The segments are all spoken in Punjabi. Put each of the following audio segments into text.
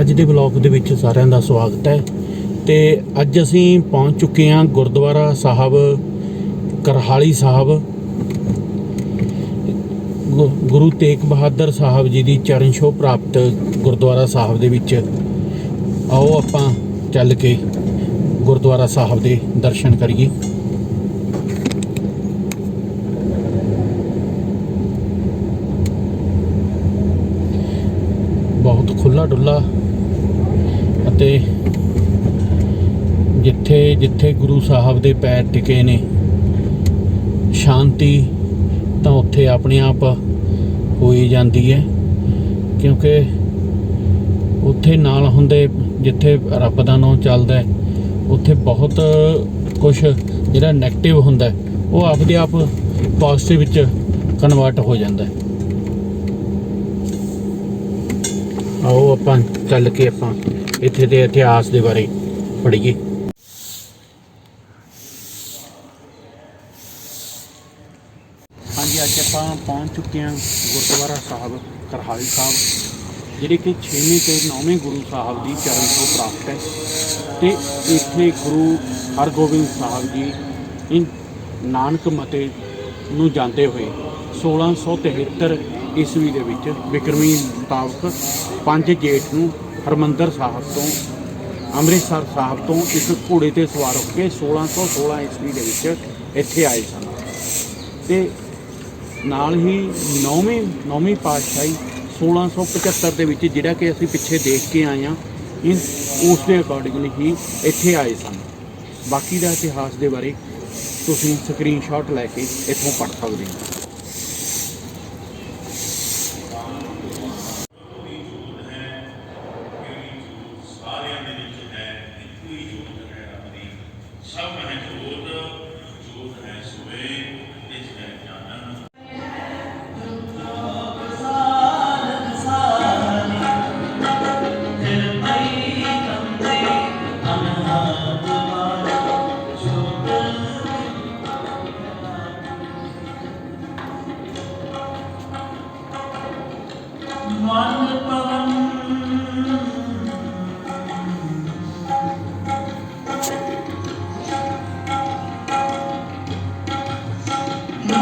ਅੱਜ ਦੇ ਬਲੌਗ ਦੇ ਵਿੱਚ ਸਾਰਿਆਂ ਦਾ ਸਵਾਗਤ ਹੈ। ਤੇ ਅੱਜ ਅਸੀਂ ਪਹੁੰਚ ਚੁੱਕੇ ਹਾਂ ਗੁਰਦੁਆਰਾ ਸਾਹਿਬ, ਕਰਹਾਲੀ ਸਾਹਿਬ। ਗੁ- ਗੁਰੂ ਤੇਗ ਬਹਾਦਰ ਸਾਹਿਬ ਜੀ ਦੀ ਚਰਨ ਛੋਹ ਪ੍ਰਾਪਤ ਗੁਰਦੁਆਰਾ ਸਾਹਿਬ ਦੇ ਵਿੱਚ। ਆਓ ਆਪਾਂ ਚੱਲ ਕੇ ਗੁਰਦੁਆਰਾ ਸਾਹਿਬ ਦੇ ਦਰਸ਼ਨ ਕਰੀਏ। ਬਹੁਤ ਖੁੱਲਾ ਡੁੱਲਾ ਅਤੇ ਜਿੱਥੇ ਜਿੱਥੇ ਗੁਰੂ ਸਾਹਿਬ ਦੇ ਪੈਰ ਟਿਕੇ ਨੇ, ਸ਼ਾਂਤੀ ਤਾਂ ਉੱਥੇ ਆਪਣੇ ਆਪ ਹੋਈ ਜਾਂਦੀ ਹੈ, ਕਿਉਂਕਿ ਉੱਥੇ ਨਾਲ ਹੁੰਦੇ, ਜਿੱਥੇ ਰੱਬ ਦਾ ਨਾਮ ਚੱਲਦਾ ਹੈ, ਉੱਥੇ ਬਹੁਤ ਕੁਝ ਜਿਹੜਾ 네ਗੇਟਿਵ ਹੁੰਦਾ ਉਹ ਆਪਦੇ ਆਪ ਪੋਜ਼ਿਟਿਵ ਵਿੱਚ ਕਨਵਰਟ ਹੋ ਜਾਂਦਾ ਆਓ ਆਪਾਂ ਚੱਲ ਕੇ ਆਪਾਂ ਇੱਥੇ ਦੇ ਇਤਿਹਾਸ ਦੇ ਬਾਰੇ ਪੜ੍ਹੀਏ। ਹਾਂਜੀ, ਅੱਜ ਆਪਾਂ ਪਹੁੰਚ ਚੁੱਕੇ ਹਾਂ ਗੁਰਦੁਆਰਾ ਸਾਹਿਬ, ਕਰਹਾਲੀ ਸਾਹਿਬ, ਜਿਹੜੇ ਕਿ 6ਵੇਂ ਤੇ 9ਵੇਂ ਗੁਰੂ ਸਾਹਿਬ ਦੀ ਚਰਨ ਤੋਂ ਪ੍ਰਾਪਤ ਹੈ। ਤੇ ਇੱਥੇ ਗੁਰੂ ਹਰਗੋਬਿੰਦ ਸਾਹਿਬ ਜੀ ਇਨ ਨਾਨਕ ਮਤੇ ਨੂੰ ਜਾਂਦੇ ਹੋਏ 1673 ਈਸਵੀ ਦੇ ਵਿੱਚ ਵਿਕਰਮੀ ਮੁਤਾਬਕ 5 ਜੇਠ ਨੂੰ ਹਰਮੰਦਰ ਸਾਹਿਬ ਤੋਂ, ਅੰਮ੍ਰਿਤਸਰ ਸਾਹਿਬ ਤੋਂ ਇੱਕ ਘੋੜੇ ਤੇ ਸਵਾਰ ਹੋ ਕੇ 1616 ਈਸਵੀ ਦੇ ਵਿੱਚ ਇੱਥੇ ਆਏ ਸਨ। ਤੇ ਨਾਲ ਹੀ ਨੌਵੀਂ ਨੌਵੀਂ ਪਾਤਸ਼ਾਹੀ 1675 ਦੇ ਵਿੱਚ ਜਿਹੜਾ ਕਿ ਅਸੀਂ ਪਿੱਛੇ ਦੇਖ ਕੇ ਆਏ ਹਾਂ ਇਨ ਉਸ ਦੇ ਅਕੋਰਡਿੰਗਲੀ ਹੀ ਇੱਥੇ ਆਏ ਸਨ। ਬਾਕੀ ਦਾ ਇਤਿਹਾਸ ਦੇ ਬਾਰੇ ਤੁਸੀਂ ਸਕਰੀਨਸ਼ਾਟ ਲੈ ਕੇ ਇੱਥੋਂ ਪੜ੍ਹ ਸਕਦੇ ਹੋ।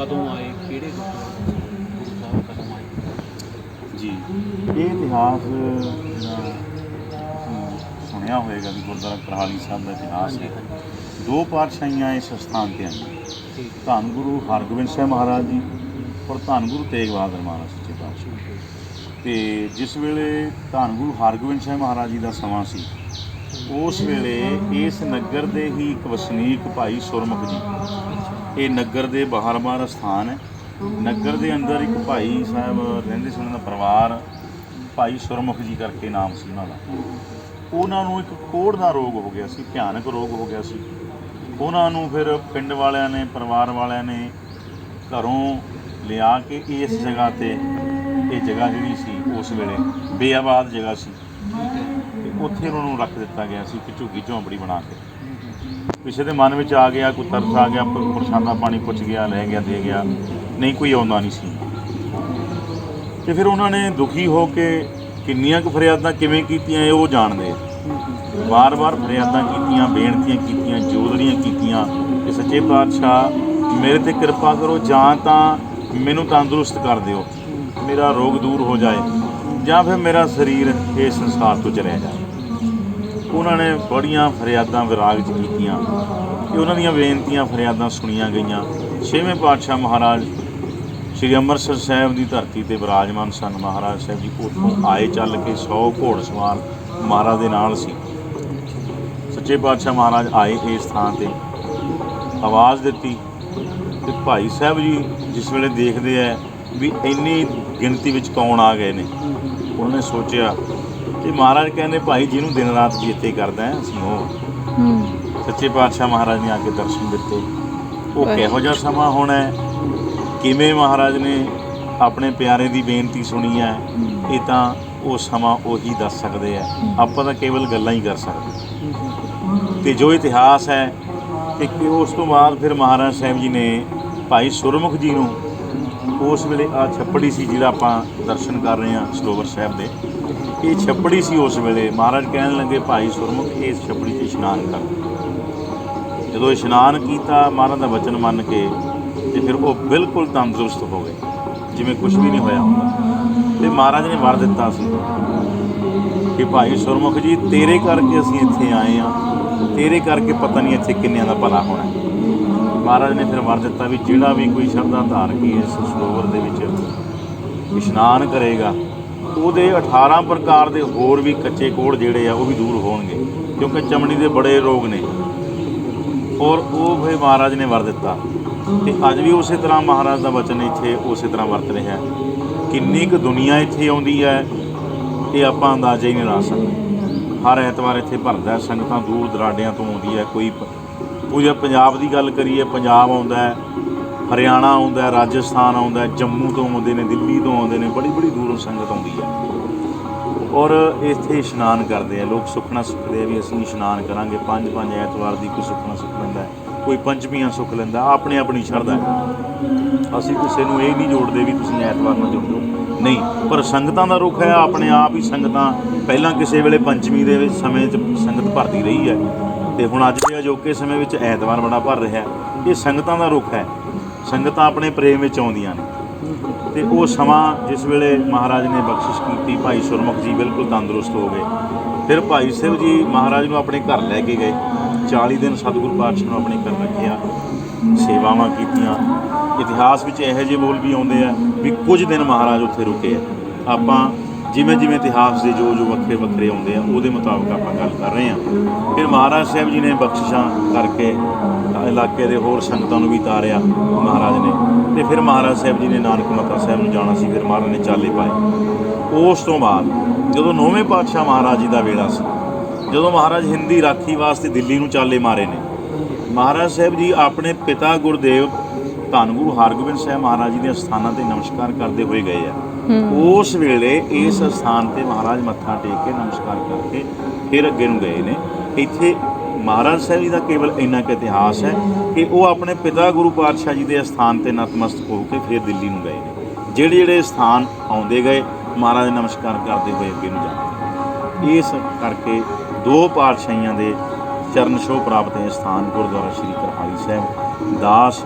ਕਦੋਂ ਆਏ ਕਿਹੜੇ ਗੁਰੂ ਗੁਰੂ ਸਾਹਿਬ ਕਦੋਂ ਆਏ? ਜੀ ਇਹ ਇਤਿਹਾਸ ਜਿਹੜਾ ਸੁਣਿਆ ਹੋਵੇਗਾ ਵੀ ਗੁਰਦੁਆਰਾ ਕਰਹਾਲੀ ਸਾਹਿਬ ਦਾ ਇਤਿਹਾਸ ਹੈ। ਦੋ ਪਾਤਸ਼ਾਹੀਆਂ ਇਸ ਸਥਾਨ ਤੇ ਆਈਆਂ। ਧੰਨ ਗੁਰੂ ਹਰਗੋਬਿੰਦ ਸਾਹਿਬ ਮਹਾਰਾਜ ਜੀ ਔਰ ਧੰਨ ਗੁਰੂ ਤੇਗ ਬਹਾਦਰ ਮਹਾਰਾਜ ਸੱਚੇ ਪਾਤਸ਼ਾਹ ਤੇ ਜਿਸ ਵੇਲੇ ਧੰਨ ਗੁਰੂ ਹਰਗੋਬਿੰਦ ਸਾਹਿਬ ਮਹਾਰਾਜ ਜੀ ਦਾ ਸਮਾਂ ਸੀ ਉਸ ਵੇਲੇ ਇਸ ਨਗਰ ਦੇ ਹੀ ਇੱਕ ਵਸਨੀਕ ਭਾਈ ਸੁਰਮੁਖ ਜੀ ਇਹ ਨਗਰ ਦੇ ਬਾਹਰ-ਬਾਹਰ ਸਥਾਨ ਹੈ। ਨਗਰ ਦੇ ਅੰਦਰ ਇੱਕ ਭਾਈ ਸਾਹਿਬ ਰਹਿੰਦੇ ਸੀ, ਉਹਨਾਂ ਦਾ ਪਰਿਵਾਰ। ਭਾਈ ਸੁਰਮੁਖ ਜੀ ਕਰਕੇ ਨਾਮ ਸੀ ਉਹਨਾਂ ਦਾ। ਉਹਨਾਂ ਨੂੰ ਇੱਕ ਕੋੜ ਦਾ ਰੋਗ ਹੋ ਗਿਆ ਸੀ, ਭਿਆਨਕ ਰੋਗ ਹੋ ਗਿਆ ਸੀ। ਉਹਨਾਂ ਨੂੰ ਫਿਰ ਪਿੰਡ ਵਾਲਿਆਂ ਨੇ, ਪਰਿਵਾਰ ਵਾਲਿਆਂ ਨੇ ਘਰੋਂ ਲਿਆ ਕੇ ਇਸ ਜਗ੍ਹਾ ਤੇ, ਇਹ ਜਗ੍ਹਾ ਜਿਹੜੀ ਸੀ, ਉਸ ਵੇਲੇ ਬੇਆਬਾਦ ਜਗ੍ਹਾ ਸੀ। ਤੇ ਉੱਥੇ ਉਹਨਾਂ ਨੂੰ ਰੱਖ ਦਿੱਤਾ ਗਿਆ ਸੀ ਕਿ ਝੁੱਗੀ ਝੌਂਪੜੀ ਬਣਾ ਕੇ। ਕਿਸੇ ਦੇ ਮਨ ਵਿੱਚ ਆ ਗਿਆ, ਕੋਈ ਤਰਸ ਆ ਗਿਆ, ਪ- ਪ੍ਰਸ਼ਾਦਾ ਪਾਣੀ ਪੁੱਛ ਗਿਆ, ਲੈ ਗਿਆ, ਦੇ ਗਿਆ, ਨਹੀਂ ਕੋਈ ਆਉਂਦਾ ਨਹੀਂ ਸੀ। ਤੇ ਫਿਰ ਉਹਨਾਂ ਨੇ ਦੁਖੀ ਹੋ ਕੇ ਕਿੰਨੀਆਂ ਕੁ ਫਰਿਆਦਾਂ ਕਿਵੇਂ ਕੀਤੀਆਂ ਇਹ ਉਹ ਜਾਣਦੇ ਵਾਰ-ਵਾਰ ਫਰਿਆਦਾਂ ਕੀਤੀਆਂ, ਬੇਨਤੀਆਂ ਕੀਤੀਆਂ, ਜੋਦੜੀਆਂ ਕੀਤੀਆਂ ਕਿ ਸੱਚੇ ਪਾਤਸ਼ਾਹ, ਮੇਰੇ ਤੇ ਕਿਰਪਾ ਕਰੋ, ਜਾਂ ਤਾਂ ਮੈਨੂੰ ਤੰਦਰੁਸਤ ਕਰ ਦਿਓ, ਮੇਰਾ ਰੋਗ ਦੂਰ ਹੋ ਜਾਏ, ਜਾਂ ਫਿਰ ਮੇਰਾ ਸਰੀਰ ਇਸ ਸੰਸਾਰ ਤੋਂ ਚਲਿਆ ਜਾਏ ਉਹਨਾਂ ਨੇ ਬੜੀਆਂ ਫਰਿਆਦਾਂ ਵਿਰਾਗ 'ਚ ਕੀਤੀਆਂ ਕਿ ਉਹਨਾਂ ਦੀਆਂ ਬੇਨਤੀਆਂ ਫਰਿਆਦਾਂ ਸੁਣੀਆਂ ਗਈਆਂ। ਛੇਵੇਂ ਪਾਤਸ਼ਾਹ ਮਹਾਰਾਜ ਸ਼੍ਰੀ ਅੰਮ੍ਰਿਤਸਰ ਸਾਹਿਬ ਦੀ ਧਰਤੀ ਤੇ ਵਿਰਾਜਮਾਨ ਸਨ। ਮਹਾਰਾਜ ਸਾਹਿਬ ਜੀ ਉੱਥੋਂ ਆਏ ਚੱਲ ਕੇ 100 ਘੋੜਸਵਾਰ ਮਹਾਰਾਜ ਦੇ ਨਾਲ ਸੀ। ਸੱਚੇ ਪਾਤਸ਼ਾਹ ਮਹਾਰਾਜ ਆਏ ਇਸ ਥਾਂ ਤੇ, ਆਵਾਜ਼ ਦਿੱਤੀ ਤੇ ਭਾਈ ਸਾਹਿਬ ਜੀ ਜਿਸ ਵੇਲੇ ਦੇਖਦੇ ਆ ਵੀ ਇੰਨੀ ਗਿਣਤੀ ਵਿੱਚ ਕੌਣ ਆ ਗਏ ਨੇ, ਉਹਨਾਂ ਨੇ ਸੋਚਿਆ ਕਿ ਮਹਾਰਾਜ ਕਹਿੰਦੇ ਭਾਈ ਜਿਹਨੂੰ ਦਿਨ ਰਾਤ ਜੀਤੇ ਕਰਦਾ ਹੈ ਅਸੀਂ ਉਹ ਹੂੰ। ਸੱਚੇ ਪਾਤਸ਼ਾਹ ਮਹਾਰਾਜ ਨੇ ਆ ਕੇ ਦਰਸ਼ਨ ਦਿੱਤੇ। ਉਹ। ਕਿਹੋ ਜਿਹਾ ਸਮਾਂ ਹੋਣਾ ਹੈ? ਕਿਵੇਂ ਮਹਾਰਾਜ ਨੇ ਆਪਣੇ ਪਿਆਰੇ ਦੀ ਬੇਨਤੀ ਸੁਣੀ ਹੈ? ਇਹ ਤਾਂ ਉਹ ਸਮਾਂ ਉਹੀ ਦੱਸ ਸਕਦੇ ਆ ਆਪਾਂ ਤਾਂ ਕੇਵਲ ਗੱਲਾਂ ਹੀ ਕਰ ਸਕਦੇ ਤੇ ਜੋ ਇਤਿਹਾਸ ਹੈ ਕਿ ਕਿ ਉਸ ਤੋਂ ਬਾਅਦ ਫਿਰ ਮਹਾਰਾਜ ਸਾਹਿਬ ਜੀ ਨੇ ਭਾਈ ਸੁਰਮੁਖ ਜੀ ਨੂੰ ਉਸ ਵੇਲੇ ਆ ਛੱਪੜੀ ਸੀ ਜਿਹੜਾ ਆਪਾਂ ਦਰਸ਼ਨ ਕਰ ਰਹੇ ਹਾਂ ਸਰੋਵਰ ਸਾਹਿਬ ਦੇ। ਇਹ ਛੱਪੜੀ ਸੀ ਉਸ ਵੇਲੇ। ਮਹਾਰਾਜ ਕਹਿਣ ਲੱਗੇ, ਭਾਈ ਸੁਰਮੁਖ, ਇਸ ਛੱਪੜੀ 'ਚ ਇਸ਼ਨਾਨ ਕਰ। ਜਦੋਂ ਇਸ਼ਨਾਨ ਕੀਤਾ, ਮਹਾਰਾਜ ਦਾ ਵਚਨ ਮੰਨ ਕੇ ਤੇ ਫਿਰ ਉਹ ਬਿਲਕੁਲ ਤੰਦਰੁਸਤ ਹੋ ਗਏ, ਜਿਵੇਂ ਕੁਝ ਵੀ ਨਹੀਂ ਹੋਇਆ ਹੁੰਦਾ। ਤੇ ਮਹਾਰਾਜ ਨੇ ਵਰ ਦਿੱਤਾ ਸੀ ਕਿ, ਭਾਈ ਸੁਰਮੁਖ ਜੀ, ਤੇਰੇ ਕਰਕੇ ਅਸੀਂ ਇੱਥੇ ਆਏ ਆ ਤੇਰੇ ਕਰਕੇ ਪਤਾ ਨਹੀਂ ਇੱਥੇ ਕਿੰਨਿਆਂ ਦਾ ਭਲਾ ਹੋਣਾ ਮਹਾਰਾਜ ਨੇ ਫਿਰ ਵਰ ਦਿੱਤਾ ਵੀ ਜਿਹੜਾ ਵੀ ਕੋਈ ਸ਼ਰਧਾ ਧਾਰ ਕੇ ਇਸ ਸਰੋਵਰ ਦੇ ਵਿੱਚ ਇਸ਼ਨਾਨ ਕਰੇਗਾ ਉਹਦੇ 18 ਪ੍ਰਕਾਰ ਦੇ ਹੋਰ ਵੀ ਕੱਚੇ ਕੋੜ ਜਿਹੜੇ ਆ, ਉਹ ਵੀ ਦੂਰ ਹੋਣਗੇ, ਕਿਉਂਕਿ ਚਮੜੀ ਦੇ ਬੜੇ ਰੋਗ ਨੇ। ਔਰ ਉਹ ਫਿਰ ਮਹਾਰਾਜ ਨੇ ਵਰ ਦਿੱਤਾ। ਤੇ ਅੱਜ ਵੀ ਉਸੇ ਤਰ੍ਹਾਂ ਮਹਾਰਾਜ ਦਾ ਵਚਨ ਇੱਥੇ ਉਸੇ ਤਰ੍ਹਾਂ ਵਰਤ ਰਿਹਾ ਹੈ ਕਿੰਨੀ ਕੁ ਦੁਨੀਆ ਇੱਥੇ ਆਉਂਦੀ ਹੈ, ਇਹ ਆਪਾਂ ਅੰਦਾਜ਼ਾ ਹੀ ਨਹੀਂ ਲਾ ਸਕਦੇ। ਹਰ ਐਤਵਾਰ ਇੱਥੇ ਭਰਦਾ ਸੰਗਤਾਂ ਦੂਰ ਦਰਾਡਿਆਂ ਤੋਂ ਆਉਂਦੀ ਹੈ, ਕੋਈ ਪ- ਪੂਜਾ ਪੰਜਾਬ ਦੀ ਗੱਲ ਕਰੀਏ, ਪੰਜਾਬ ਆਉਂਦਾ ਹੈ ਹਰਿਆਣਾ ਆਉਂਦਾ ਹੈ, ਰਾਜਸਥਾਨ ਆਉਂਦਾ ਹੈ, ਜੰਮੂ ਤੋਂ ਆਉਂਦੇ ਨੇ, ਦਿੱਲੀ ਤੋਂ ਆਉਂਦੇ ਨੇ, ਬੜੀ ਬੜੀ ਦੂਰੋਂ ਸੰਗਤ ਆਉਂਦੀ ਹੈ। ਔਰ ਇੱਥੇ ਇਸ਼ਨਾਨ ਕਰਦੇ ਆ, ਲੋਕ ਸੁਖਣਾ ਸੁਖਦੇ ਆ ਵੀ ਅਸੀਂ ਇਸ਼ਨਾਨ ਕਰਾਂਗੇ, ਪੰਜ ਪੰਜ ਐਤਵਾਰ ਦੀ ਕੋਈ ਸੁਖਣਾ ਸੁਖ ਲੈਂਦਾ ਕੋਈ ਪੰਚਮੀਆਂ ਸੁਖ ਲੈਂਦਾ, ਆਪਣੇ ਆਪਣੀ ਸ਼ਰਧਾ ਹੈ। ਅਸੀਂ ਕਿਸੇ ਨੂੰ ਇਹ ਨਹੀਂ ਜੋੜਦੇ ਵੀ ਤੁਸੀਂ ਐਤਵਾਰ ਨਾਲ ਜੁੜ ਨਹੀਂ, ਪਰ ਸੰਗਤਾਂ ਦਾ ਰੁਖ ਹੈ, ਆਪਣੇ ਆਪ ਹੀ ਸੰਗਤਾਂ, ਪਹਿਲਾਂ ਕਿਸੇ ਵੇਲੇ ਪੰਚਮੀ ਦੇ ਵਿੱਚ ਸਮੇਂ 'ਚ ਸੰਗਤ ਭਰਦੀ ਰਹੀ ਹੈ। ਤੇ ਹੁਣ ਅੱਜ ਦੇ ਅਜੋਕੇ ਸਮੇਂ ਵਿੱਚ ਐਤਵਾਰ ਬੜਾ ਭਰ ਰਿਹਾ ਹੈ। ਇਹ ਸੰਗਤਾਂ ਦਾ ਰੁਖ ਹੈ। ਸੰਗਤਾਂ ਆਪਣੇ ਪ੍ਰੇਮ ਵਿੱਚ ਆਉਂਦੀਆਂ ਨੇ। ਤੇ ਉਹ ਸਮਾਂ ਜਿਸ ਵੇਲੇ ਮਹਾਰਾਜ ਨੇ ਬਖਸ਼ਿਸ਼ ਕੀਤੀ, ਭਾਈ ਸੁਰਮੁਖ ਜੀ ਬਿਲਕੁਲ ਤੰਦਰੁਸਤ ਹੋ ਗਏ। ਫਿਰ ਭਾਈ ਸਾਹਿਬ ਜੀ ਮਹਾਰਾਜ ਨੂੰ ਆਪਣੇ ਘਰ ਲੈ ਕੇ ਗਏ। 40 ਦਿਨ ਸਤਿਗੁਰੂ ਪਾਤਸ਼ਾਹ ਨੂੰ ਆਪਣੇ ਘਰ ਰੱਖਿਆ, ਸੇਵਾਵਾਂ ਕੀਤੀਆਂ। ਇਤਿਹਾਸ ਵਿੱਚ ਇਹੋ ਜਿਹੇ ਬੋਲ ਵੀ ਆਉਂਦੇ ਆ ਵੀ ਕੁਝ ਦਿਨ ਮਹਾਰਾਜ ਉੱਥੇ ਰੁਕੇ ਆ। ਆਪਾਂ ਜਿਵੇਂ ਜਿਵੇਂ ਇਤਿਹਾਸ ਦੇ ਜੋ ਜੋ ਵੱਖਰੇ ਵੱਖਰੇ ਆਉਂਦੇ ਆ, ਉਹਦੇ ਮੁਤਾਬਕ ਆਪਾਂ ਗੱਲ ਕਰ ਰਹੇ ਹਾਂ ਫਿਰ ਮਹਾਰਾਜ ਸਾਹਿਬ ਜੀ ਨੇ ਬਖਸ਼ਿਸ਼ਾਂ ਕਰਕੇ ਇਲਾਕੇ ਦੇ ਹੋਰ ਸੰਗਤਾਂ ਨੂੰ ਵੀ ਤਾਰਿਆ ਮਹਾਰਾਜ ਨੇ। ਤੇ ਫਿਰ ਮਹਾਰਾਜ ਸਾਹਿਬ ਜੀ ਨੇ ਨਾਨਕ ਮੱਤਾ ਸਾਹਿਬ ਨੂੰ ਜਾਣਾ ਸੀ, ਫਿਰ ਮਹਾਰਾਜ ਨੇ ਚਾਲੇ ਪਾਏ। ਉਸ ਤੋਂ ਬਾਅਦ ਜਦੋਂ ਨੌਵੇਂ ਪਾਤਸ਼ਾਹ ਮਹਾਰਾਜ ਜੀ ਦਾ ਵੇਲਾ ਸੀ, ਜਦੋਂ ਮਹਾਰਾਜ ਹਿੰਦੀ ਰਾਖੀ ਵਾਸਤੇ ਦਿੱਲੀ ਨੂੰ ਚਾਲੇ ਮਾਰੇ ਨੇ, ਮਹਾਰਾਜ ਸਾਹਿਬ ਜੀ ਆਪਣੇ ਪਿਤਾ ਗੁਰਦੇਵ ਧੰਨ ਗੁਰੂ ਹਰਗੋਬਿੰਦ ਸਾਹਿਬ ਮਹਾਰਾਜ ਜੀ ਦੇ ਸਥਾਨਾਂ ਤੇ ਨਮਸਕਾਰ ਕਰਦੇ ਹੋਏ ਗਏ ਆ। ਉਸ ਵੇਲੇ ਇਸ ਸਥਾਨ ਤੇ ਮਹਾਰਾਜ ਮੱਥਾ ਟੇਕ ਕੇ ਨਮਸਕਾਰ ਕਰਕੇ ਫਿਰ ਅੱਗੇ ਨੂੰ ਗਏ ਨੇ। ਇੱਥੇ ਮਹਾਰਾਜ ਸਾਹਿਬ ਜੀ ਦਾ ਕੇਵਲ ਇੰਨਾ ਕੁ ਇਤਿਹਾਸ ਹੈ ਕਿ ਉਹ ਆਪਣੇ ਪਿਤਾ ਗੁਰੂ ਪਾਤਸ਼ਾਹ ਜੀ ਦੇ ਸਥਾਨ ਤੇ ਨਤਮਸਤਕ ਹੋ ਕੇ ਫਿਰ ਦਿੱਲੀ ਨੂੰ ਗਏ ਨੇ। ਜਿਹੜੇ ਜਿਹੜੇ ਸਥਾਨ ਆਉਂਦੇ ਗਏ, ਮਹਾਰਾਜ ਨਮਸਕਾਰ ਕਰਦੇ ਹੋਏ ਅੱਗੇ ਨੂੰ ਜਾਂਦੇ ਗਏ। ਇਸ ਕਰਕੇ ਦੋ ਪਾਤਸ਼ਾਹੀਆਂ ਦੇ ਚਰਨ ਛੋਹ ਪ੍ਰਾਪਤ ਹੈ ਸਥਾਨ ਗੁਰਦੁਆਰਾ ਸ੍ਰੀ ਕਰਹਾਲੀ ਸਾਹਿਬ। ਦਾਸ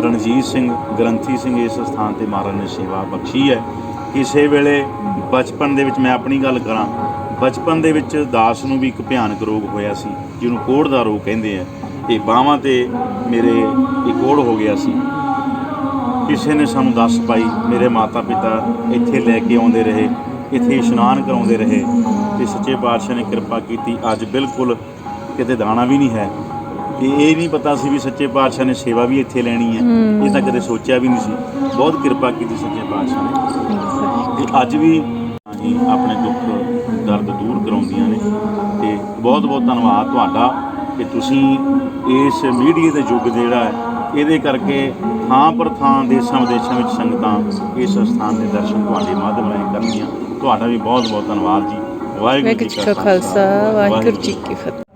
ਰਣਜੀਤ ਸਿੰਘ, ਗ੍ਰੰਥੀ ਸਿੰਘ ਇਸ ਸਥਾਨ ਤੇ ਮਹਾਰਾਜ ਨੇ ਸੇਵਾ ਬਖਸ਼ੀ ਹੈ। ਕਿਸੇ ਵੇਲੇ ਬਚਪਨ ਦੇ ਵਿੱਚ ਮੈਂ ਆਪਣੀ ਗੱਲ ਕਰਾਂ, ਬਚਪਨ ਦੇ ਵਿੱਚ ਦਾਸ ਨੂੰ ਵੀ ਇੱਕ ਭਿਆਨਕ ਰੋਗ ਹੋਇਆ ਸੀ, ਜਿਹਨੂੰ ਕੋੜ ਦਾ ਰੋਗ ਕਹਿੰਦੇ ਆ, ਤੇ ਬਾਹਾਂ ਤੇ ਮੇਰੇ ਇੱਕ ਕੋੜ ਹੋ ਗਿਆ ਸੀ। ਕਿਸੇ ਨੇ ਸਾਨੂੰ ਦੱਸ ਪਾਈ, ਮੇਰੇ ਮਾਤਾ ਪਿਤਾ ਇੱਥੇ ਲੈ ਕੇ ਆਉਂਦੇ ਰਹੇ, ਇੱਥੇ ਇਸ਼ਨਾਨ ਕਰਾਉਂਦੇ ਰਹੇ, ਤੇ ਸੱਚੇ ਪਾਤਸ਼ਾਹ ਨੇ ਕਿਰਪਾ ਕੀਤੀ, ਅੱਜ ਬਿਲਕੁਲ ਕਿਤੇ ਦਾਣਾ ਵੀ ਨਹੀਂ ਹੈ। ਤੇ ਇਹ ਨਹੀਂ ਪਤਾ ਸੀ ਵੀ ਸੱਚੇ ਪਾਤਸ਼ਾਹ ਨੇ ਸੇਵਾ ਵੀ ਇੱਥੇ ਲੈਣੀ ਹੈ। ਇਹ ਤਾਂ ਕਦੇ ਸੋਚਿਆ ਵੀ ਨਹੀਂ ਸੀ। ਬਹੁਤ ਕਿਰਪਾ ਕੀਤੀ ਸੱਚੇ ਪਾਤਸ਼ਾਹ ਨੇ। ਤੇ ਅੱਜ ਵੀ ਹੀ ਆਪਣੇ ਦੁੱਖ ਦਰਦ ਦੂਰ ਕਰਾਉਂਦੀਆਂ ਨੇ। ਤੇ ਬਹੁਤ ਬਹੁਤ ਧੰਨਵਾਦ ਤੁਹਾਡਾ ਕਿ ਤੁਸੀਂ ਇਸ ਮੀਡੀਆ ਦੇ ਯੁੱਗ ਜਿਹੜਾ ਹੈ ਇਹਦੇ ਕਰਕੇ ਥਾਂ ਪਰ ਥਾਂ ਦੇਸ਼ਾਂ ਵਿਦੇਸ਼ਾਂ ਵਿੱਚ ਸੰਗਤਾਂ ਇਸ ਸਥਾਨ ਦੇ ਦਰਸ਼ਨ ਤੁਹਾਡੇ ਮਾਧਿਅਮ ਰਾਹੀਂ ਕਰਨਗੀਆਂ। ਤੁਹਾਡਾ ਵੀ ਬਹੁਤ ਬਹੁਤ ਧੰਨਵਾਦ ਜੀ। ਵਾਹਿਗੁਰੂ ਜੀ ਕਾ ਖਾਲਸਾ। ਵਾਹਿਗੁਰੂ ਜੀ ਕੀ ਫਤਿਹ।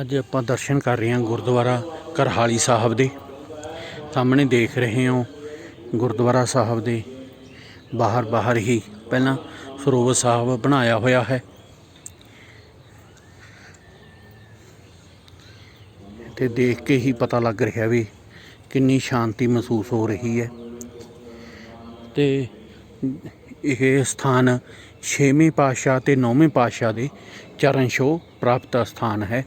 ਅੱਜ ਆਪਾਂ ਦਰਸ਼ਨ ਕਰ ਰਹੇ ਹਾਂ ਗੁਰਦੁਆਰਾ ਕਰਹਾਲੀ ਸਾਹਿਬ ਦੇ। ਸਾਹਮਣੇ ਦੇਖ ਰਹੇ ਹੋ ਗੁਰਦੁਆਰਾ ਸਾਹਿਬ ਦੇ ਬਾਹਰ ਬਾਹਰ ਹੀ ਪਹਿਲਾਂ ਸਰੋਵਰ ਸਾਹਿਬ ਬਣਾਇਆ ਹੋਇਆ ਹੈ। ਤੇ ਦੇਖ ਕੇ ਹੀ ਪਤਾ ਲੱਗ ਰਿਹਾ ਵੀ ਕਿੰਨੀ ਸ਼ਾਂਤੀ ਮਹਿਸੂਸ ਹੋ ਰਹੀ ਹੈ। ਤੇ ਇਹ ਸਥਾਨ ਛੇਵੇਂ ਪਾਤਸ਼ਾਹ ਤੇ ਨੌਵੇਂ ਪਾਤਸ਼ਾਹ ਦੇ ਚਰਨ ਛੋਹ ਪ੍ਰਾਪਤ ਸਥਾਨ ਹੈ।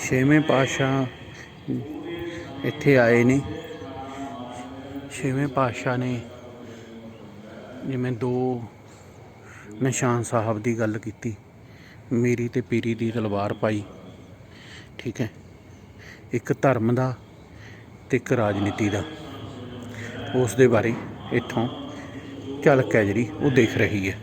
ਛੇਵੇਂ ਪਾਤਸ਼ਾਹ ਇੱਥੇ ਆਏ ਨੇ। ਛੇਵੇਂ ਪਾਤਸ਼ਾਹ ਨੇ ਜਿਵੇਂ ਦੋ ਨਿਸ਼ਾਨ ਸਾਹਿਬ ਦੀ ਗੱਲ ਕੀਤੀ, ਮੇਰੀ ਤੇ ਪੀਰੀ ਦੀ ਤਲਵਾਰ ਪਾਈ, ਠੀਕ ਹੈ। ਇੱਕ ਧਰਮ ਦਾ ਤੇ ਇੱਕ ਰਾਜਨੀਤੀ ਦਾ। ਉਸ ਦੇ ਬਾਰੇ ਇੱਥੋਂ ਝਲਕ ਹੈ ਜਿਹੜੀ, ਉਹ ਦੇਖ ਰਹੀ ਹੈ।